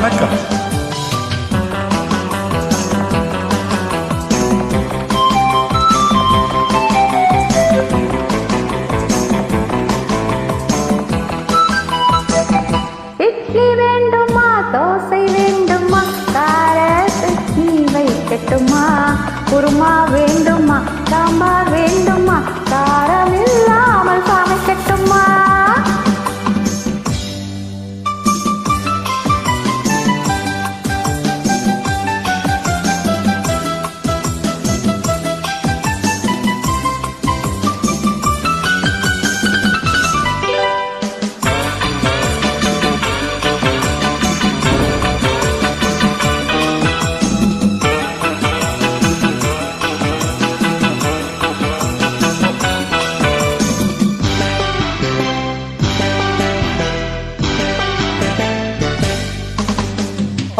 வணக்கம். இட்லி வேண்டுமா தோசை வேண்டும்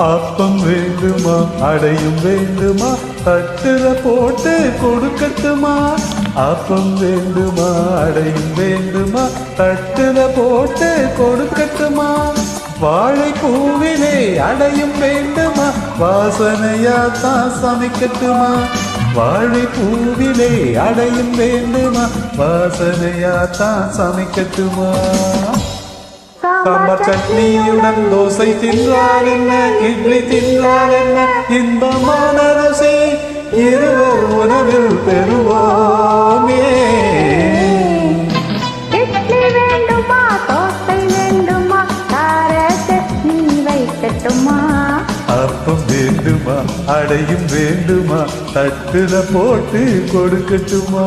ஆப்பம் வேண்டுமா? அடையும் வேண்டுமா? தட்டுல போட்டு கொடுக்கட்டுமா? ஆப்பம் வேண்டுமா? அடையும் வேண்டுமா? தட்டுல போட்டு கொடுக்கட்டுமா? வாழை பூவிலே அடையும் வேண்டுமா? வாசனையா தான் சமைக்கட்டுமா? வாழை பூவிலே அடையும் வேண்டுமா? வாசனையா தான் சமைக்கட்டுமா? சாம்பார் சட்னியுடன் தோசை தின்றால் என்ன இட்லி தின்றால் என்ன இன்பமான ருசி இருவர் உணவில் பெறுவோமே. அப்பம் வேண்டுமா அடையும் வேண்டுமா தட்டுல போட்டு கொடுக்கட்டுமா?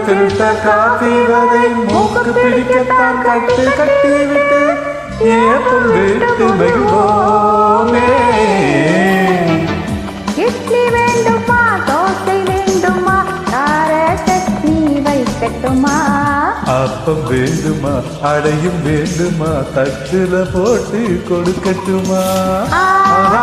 ஃபில்டர் காஃபி வரை மூக்கு பிடிக்கத்தான் கட்டு கட்டி விட்டு ஏப்பம் விட்டு மகிழ்வோமே இட்லி வேண்டுமா தோசை வேண்டுமா கார சட்னி வைக்கட்டுமா? அப்பம் வேண்டுமா அடையும் வேண்டுமா தட்டுல போட்டு கொடுக்கட்டுமா. ஆஹா.